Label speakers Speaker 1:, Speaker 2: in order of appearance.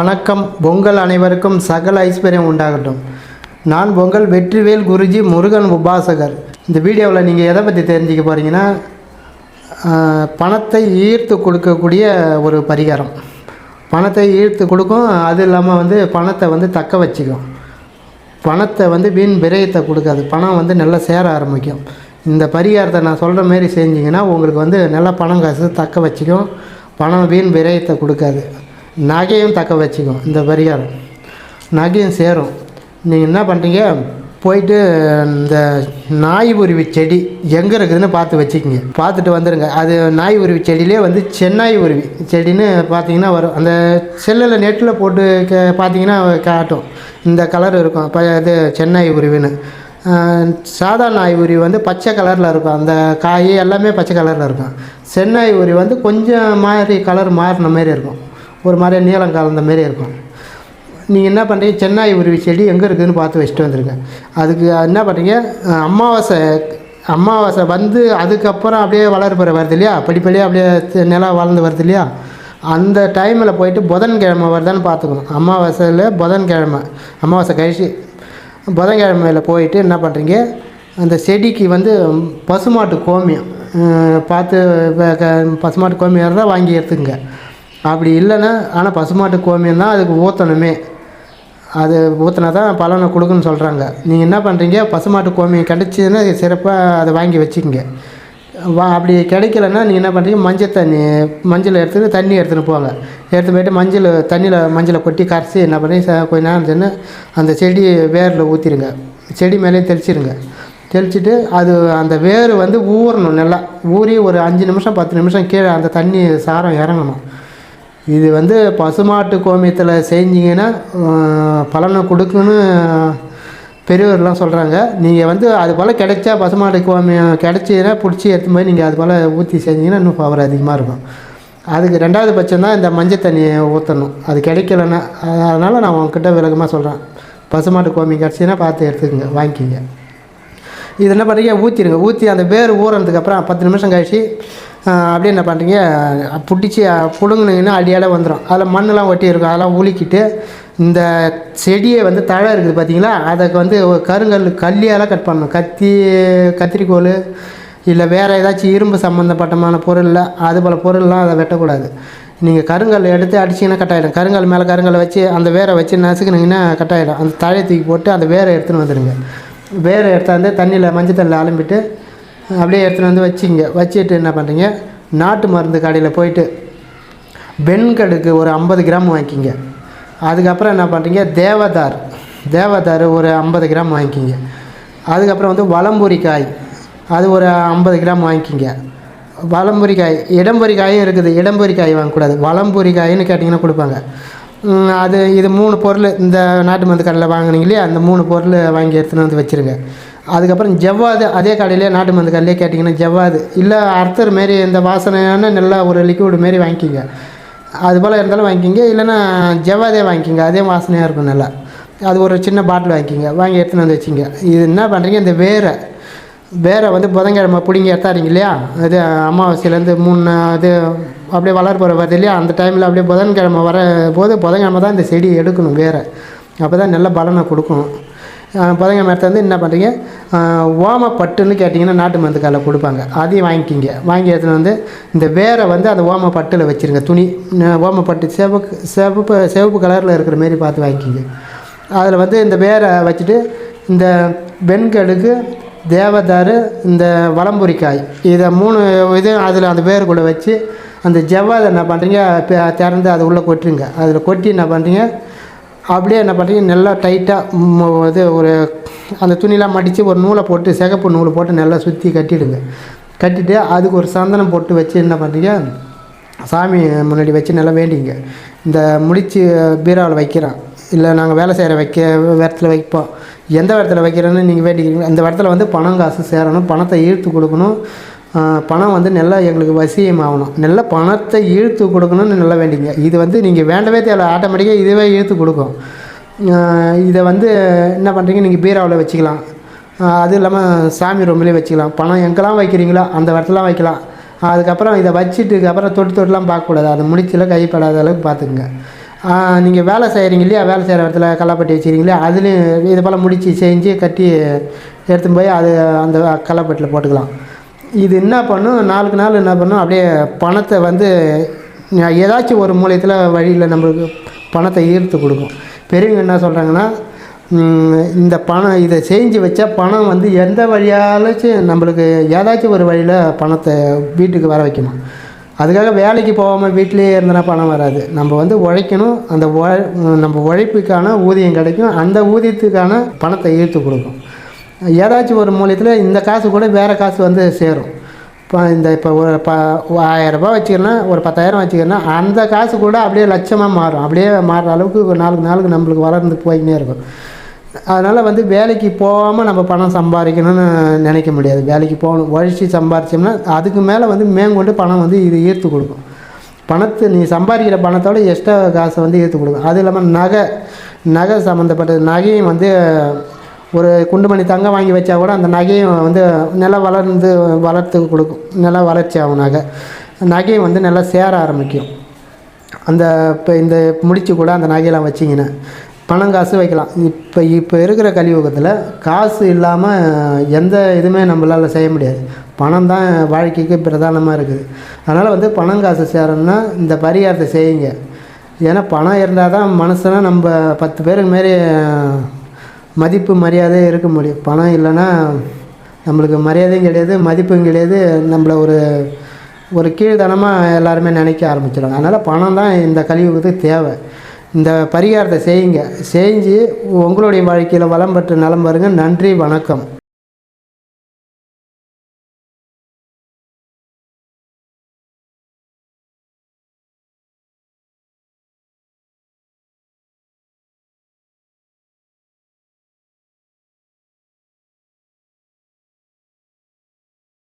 Speaker 1: வணக்கம். பொங்கல் அனைவருக்கும் சகல ஐஸ்வர்யம் உண்டாகட்டும். நான் பொங்கல் வெற்றிவேல் குருஜி முருகன் உபாசகர். இந்த வீடியோவில் நீங்கள் எதை பற்றி தெரிஞ்சுக்க போகிறீங்கன்னா பணத்தை ஈர்த்து கொடுக்கக்கூடிய ஒரு பரிகாரம். பணத்தை ஈர்த்து கொடுக்கும் அது இல்லாமல் வந்து பணத்தை வந்து தக்க வச்சுக்கும். பணத்தை வந்து வீண் விரயத்தை கொடுக்காது. பணம் வந்து நல்லா சேர ஆரம்பிக்கும். இந்த பரிகாரத்தை நான் சொல்கிற மாரி செஞ்சிங்கன்னா உங்களுக்கு வந்து நல்லா பணம் காசு தக்க வச்சுக்கும். பணம் வீண் விரயத்தை கொடுக்காது. நகையும் தக்க வச்சுக்கும் இந்த பரிகாரம். நகையும் சேரும். நீங்கள் என்ன பண்ணுறீங்க போயிட்டு இந்த நாய் உருவி செடி எங்கே இருக்குதுன்னு பார்த்து வச்சுக்கிங்க. பார்த்துட்டு வந்துடுங்க அது நாய் உருவி செடியிலே வந்து சென்னாய் உருவி செடின்னு பார்த்தீங்கன்னா வரும். அந்த செல்லில் நெட்டில் போட்டு கே பார்த்தீங்கன்னா காட்டும். இந்த கலர் இருக்கும். இப்போ இது சென்னாய் உருவின்னு. சாதா நாய் உருவி வந்து பச்சை கலரில் இருக்கும். அந்த காய் எல்லாமே பச்சை கலரில் இருக்கும். சென்னாய் உருவி வந்து கொஞ்சம் மாதிரி கலர் மாறின மாதிரி இருக்கும். ஒரு மாதிரி நீளம் கலந்த மாதிரி இருக்கும். நீங்கள் என்ன பண்ணுறீங்க சென்னை உருவி செடி எங்கே இருக்குதுன்னு பார்த்து வச்சுட்டு வந்துருங்க. அதுக்கு என்ன பண்ணுறீங்க அமாவாசை அமாவாசை வந்து அதுக்கப்புறம் அப்படியே வளர்ப்புற வருது இல்லையா? படிப்படியாக அப்படியே நிலம் வளர்ந்து வருது இல்லையா? அந்த டைமில் போயிட்டு புதன்கிழமை வருதான்னு பார்த்துக்கணும். அமாவாசையில் புதன்கிழமை அமாவாசை கழிச்சு புதன்கிழமையில் போயிட்டு என்ன பண்ணுறீங்க அந்த செடிக்கு வந்து பசுமாட்டு கோமியம் பார்த்து பசுமாட்டு கோமியம் இருந்தால் வாங்கி எடுத்துக்கங்க. அப்படி இல்லைன்னா ஆனால் பசுமாட்டு கோமியம் தான் அதுக்கு ஊற்றணுமே அது ஊற்றினா தான் பலனை கொடுக்குன்னு சொல்கிறாங்க நீங்கள் என்ன பண்ணுறீங்க பசுமாட்டு கோமியம் கிடச்சிதுன்னா சிறப்பாக அதை வாங்கி வச்சுக்கோங்க. வா அப்படி கிடைக்கலன்னா நீங்கள் என்ன பண்ணுறீங்க மஞ்சள் தண்ணி மஞ்சள் எடுத்துகிட்டு தண்ணி எடுத்துகிட்டு போங்க. எடுத்து போயிட்டு மஞ்சள் தண்ணியில் மஞ்சளை கொட்டி கரைச்சி என்ன பண்ணுறீங்க கொஞ்ச நேரம் சென்று அந்த செடி வேரில் ஊற்றிடுங்க செடி மேலேயும் தெளிச்சிருங்க. தெளிச்சிட்டு அது அந்த வேர் வந்து ஊறணும் நல்லா. ஊறி ஒரு அஞ்சு நிமிஷம் பத்து நிமிஷம் கீழே அந்த தண்ணி சாரம் இறங்கணும். இது வந்து பசுமாட்டு கோமியத்தில் செஞ்சிங்கன்னா பலனை கொடுக்குன்னு பெரியவர்லாம் சொல்கிறாங்க நீங்கள் வந்து அது போல் கிடைச்சா பசுமாட்டு கோமியம் கிடச்சினா பிடிச்சி எடுத்து போய் நீங்கள் அது போல் ஊற்றி செஞ்சிங்கன்னா இன்னும் பவர் அதிகமாக இருக்கும். அதுக்கு ரெண்டாவது பட்சம் தான் இந்த மஞ்சள் தண்ணியை ஊற்றணும் அது கிடைக்கலன்னா அதனால் நான் உங்ககிட்ட விலகமாக சொல்கிறேன் பசுமாட்டு கோமியம் கிடச்சின்னா பார்த்து எடுத்துக்கோங்க வாங்கிக்கிங்க. இது என்ன பண்ணுறீங்க? ஊற்றிடுங்க ஊற்றி அந்த வேர் ஊறினதுக்கப்புறம் பத்து நிமிஷம் கழிச்சு அப்படியே என்ன பண்ணுறீங்க பிடிச்சி புடுங்குனீங்கன்னா அடியாலே வந்துடும் அதில் மண்ணெலாம் ஒட்டி இருக்கும் அதெல்லாம் உலுக்கிட்டு இந்த செடியை வந்து தழை இருக்குது பார்த்தீங்களா அதுக்கு வந்து கருங்கல் கல்லியால் கட் பண்ணணும். கத்தி கத்திரிக்கோல் இல்லை வேறு ஏதாச்சும் இரும்பு சம்மந்தப்பட்டமான பொருளில் அது போல் பொருள்லாம் அதை வெட்டக்கூடாது. நீங்கள் கருங்கல் எடுத்து அடிச்சிங்கன்னா கட்டாயிடும். கருங்கல் மேலே கருங்கலை வச்சு அந்த வேரை வச்சு நசுக்குனீங்கன்னா கட்டாயிடும். அந்த தழையை தூக்கி போட்டு அந்த வேரை எடுத்துன்னு வந்துடுங்க வேரை எடுத்தாந்து தண்ணியில் மஞ்சள் தண்ணியில் அலம்பிட்டு அப்படியே எடுத்துன்னு வந்து வச்சிங்க. வச்சுட்டு என்ன பண்ணுறீங்க நாட்டு மருந்து கடையில் போயிட்டு வெண்கடுக்கு ஒரு ஐம்பது கிராம் வாங்கிக்கிங்க. அதுக்கப்புறம் என்ன பண்ணுறீங்க தேவதார். தேவதார் ஒரு ஐம்பது கிராம் வாங்கிக்கிங்க. அதுக்கப்புறம் வந்து வலம்புரிக்காய் அது ஒரு ஐம்பது கிராம் வாங்கிக்கிங்க. வலம்புரிக்காய் இடம்புரிக்காயும் இருக்குது. இடம்புரிக்காய் வாங்கக்கூடாது. வலம்புரிக்காயின்னு கேட்டிங்கன்னா கொடுப்பாங்க. அது இது மூணு பொருள் இந்த நாட்டு மருந்து கடையில் வாங்கினீங்க இல்லையா? அந்த மூணு பொருள் வாங்கி எடுத்துன்னு வந்து வச்சுருங்க. அதுக்கப்புறம் ஜவ்வாது அதே கடையிலே நாட்டு மருந்து கடையிலே கேட்டிங்கன்னா ஜவ்வாது. இல்லை அர்த்தர் மாரி இந்த வாசனையான நல்லா ஒரு லிக்யூடு மாரி வாங்கிக்கிங்க. அது போல் இருந்தாலும் வாங்கிக்கிங்க. இல்லைன்னா ஜவ்வாதே வாங்கிக்கிங்க. அதே வாசனையாக இருக்கும் நல்லா. அது ஒரு சின்ன பாட்டில் வாங்கிக்கிங்க. வாங்கி எடுத்துன்னு வந்து வச்சிங்க. இது என்ன பண்ணுறீங்க இந்த வேரை வேரை வந்து புதன்கிழமை பிடிங்கி எடுத்தாருங்க இல்லையா? அது அமாவாசையிலேருந்து மூணு நாள் இது அப்படியே வளர்ப்புற வருது இல்லையா? அந்த டைமில் அப்படியே புதன்கிழமை வர போது புதன்கிழமை தான் இந்த செடி எடுக்கணும் வேரை அப்போ தான் நல்ல பலனை கொடுக்கும் புதங்க புதன்கிழமை வந்து என்ன பண்ணுறீங்க ஓமப்பட்டுன்னு கேட்டிங்கன்னா நாட்டு மருந்து கடையில் கொடுப்பாங்க. அதையும் வாங்கிக்கிங்க. வாங்கி எடுத்துன்னு வந்து இந்த வேரை வந்து அந்த ஓமப்பட்டில் வச்சுருங்க. துணி ஓம ஓமப்பட்டு சிவப்பு சிவப்பு சிவப்பு கலரில் இருக்கிற மாரி பார்த்து வாங்கிக்கிங்க. அதில் வந்து இந்த வேரை வச்சுட்டு இந்த வெண்கடுக்கு தேவதாரு இந்த வளம்புரிக்காய் இதை மூணு இது அதில் அந்த வேர் கூட வச்சு அந்த ஜவ்வாதை என்ன பண்ணுறீங்க திறந்து அதை உள்ளே கொட்டுருங்க. அதில் கொட்டி என்ன பண்ணுறீங்க அப்படியே என்ன பண்ணுறீங்க நல்லா டைட்டாக இது ஒரு அந்த துணிலாம் மடித்து ஒரு நூலை போட்டு சிகப்பு நூலை போட்டு நல்லா சுற்றி கட்டிடுங்க. கட்டிட்டு அதுக்கு ஒரு சந்தனம் போட்டு வச்சு என்ன பண்ணுறீங்க சாமி முன்னாடி வச்சு நல்லா வேண்டிங்க. இந்த முடிச்சு பீராவில் வைக்கிறான். இல்லை நாங்கள் வேலை செய்கிற வைக்க இடத்துல வைப்போம். எந்த இடத்துல வைக்கிறோன்னு நீங்கள் வேண்டிக்கிறீங்க. அந்த இடத்துல வந்து பணம் காசு சேரணும். பணத்தை ஈர்த்து கொடுக்கணும். பணம் வந்து நல்லா எங்களுக்கு வசியமாகணும். நல்ல பணத்தை இழுத்து கொடுக்கணும்னு நல்லா வேண்டிங்க. இது வந்து நீங்கள் வேண்டவே தேவை ஆட்டோமேட்டிக்காக இதுவே இழுத்து கொடுக்கும். இதை வந்து என்ன பண்ணுறீங்க நீங்கள் பீராவில் வச்சுக்கலாம். அது இல்லாமல் சாமி ரூம்லேயே வச்சுக்கலாம். பணம் எங்கெல்லாம் வைக்கிறீங்களோ அந்த இடத்துலாம் வைக்கலாம். அதுக்கப்புறம் இதை வச்சுட்டு அப்புறம் தொட்டு தொட்டுலாம் பார்க்கக்கூடாது. அது முடிச்சில் கைப்படாத அளவுக்கு பார்த்துக்குங்க. நீங்கள் வேலை செய்கிறீங்க இல்லையா? வேலை செய்கிற இடத்துல கல்லாப்பட்டி வச்சுக்கிறீங்க அதுலேயும் இது போல் முடித்து செஞ்சு கட்டி எடுத்துன்னு போய் அது அந்த கல்லாப்பட்டியில் போட்டுக்கலாம். இது என்ன பண்ணும்? நாளுக்கு நாள் என்ன பண்ணும்? அப்படியே பணத்தை வந்து ஏதாச்சும் ஒரு மூலியத்தில் வழியில் நம்மளுக்கு பணத்தை ஈர்த்து கொடுக்கும். பெரியவங்க என்ன சொல்கிறாங்கன்னா இந்த பணம் இதை செஞ்சு வச்சா பணம் வந்து எந்த வழியாலச்சும் நம்மளுக்கு ஏதாச்சும் ஒரு வழியில் பணத்தை வீட்டுக்கு வர வைக்கணும் அதுக்காக வேலைக்கு போகாமல் வீட்டிலேயே இருந்தனா பணம் வராது. நம்ம வந்து உழைக்கணும். அந்த உழ நம்ம உழைப்புக்கான ஊதியம் கிடைக்கும். அந்த ஊதியத்துக்கான பணத்தை ஈர்த்து கொடுக்கும். ஏதாச்சும் ஒரு மூலியத்தில் இந்த காசு கூட வேறு காசு வந்து சேரும். இப்போ இந்த இப்போ ஒரு ப ஆயிரரூபா வச்சுக்கிறேன்னா ஒரு பத்தாயிரம் வச்சுக்கிறேன்னா அந்த காசு கூட அப்படியே லட்சமாக மாறும். அப்படியே மாறுற அளவுக்கு ஒரு நாளுக்கு நாளுக்கு நம்மளுக்கு வளர்ந்து போய்க்கினே இருக்கும். அதனால் வந்து வேலைக்கு போகாமல் நம்ம பணம் சம்பாதிக்கணும்னு நினைக்க முடியாது. வேலைக்கு போகணும் உழைச்சி சம்பாரிச்சோம்னா அதுக்கு மேலே வந்து மேங்கொண்டு பணம் வந்து இது ஈர்த்து கொடுக்கும். பணத்தை நீ சம்பாதிக்கிற பணத்தோட எக்ஸ்ட்ரா காசை வந்து ஈர்த்து கொடுக்கும். அது இல்லாமல் நகை நகை சம்மந்தப்பட்ட நகையும் வந்து ஒரு குண்டுமணி தங்கம் வாங்கி வச்சா கூட அந்த நகையும் வந்து நல்லா வளர்ந்து வளர்த்து கொடுக்கும். நல்லா வளர்ச்சி ஆகும் நகை நகையும் வந்து நல்லா சேர ஆரம்பிக்கும். அந்த இப்போ இந்த முடிச்சு கூட அந்த நகையெல்லாம் வச்சிங்கன்னா பணம் காசு வைக்கலாம். இப்போ இப்போ இருக்கிற கலியுகத்தில் காசு இல்லாமல் எந்த இதுவுமே நம்மளால் செய்ய முடியாது. பணம் தான் வாழ்க்கைக்கு பிரதானமாக இருக்குது. அதனால் வந்து பணம் காசு சேரணும்னா இந்த பரிகாரத்தை செய்யுங்க. ஏன்னா பணம் இருந்தால் தான் மனுஷனா நம்ம பத்து பேருக்கு மாரி மதிப்பு மரியாதை இருக்க முடியும். பணம் இல்லைன்னா நம்மளுக்கு மரியாதையும் கிடையாது மதிப்பும் கிடையாது. நம்மள ஒரு ஒரு கீழ்த்தனமாக எல்லாருமே நினைக்க ஆரம்பிச்சிடும் அதனால் பணம் தான் இந்த கலியுகத்துக்கு தேவை. இந்த பரிகாரத்தை செய்யுங்க. செஞ்சு உங்களுடைய வாழ்க்கையில் வளம் பெற்று நலம் பாருங்க. நன்றி வணக்கம்.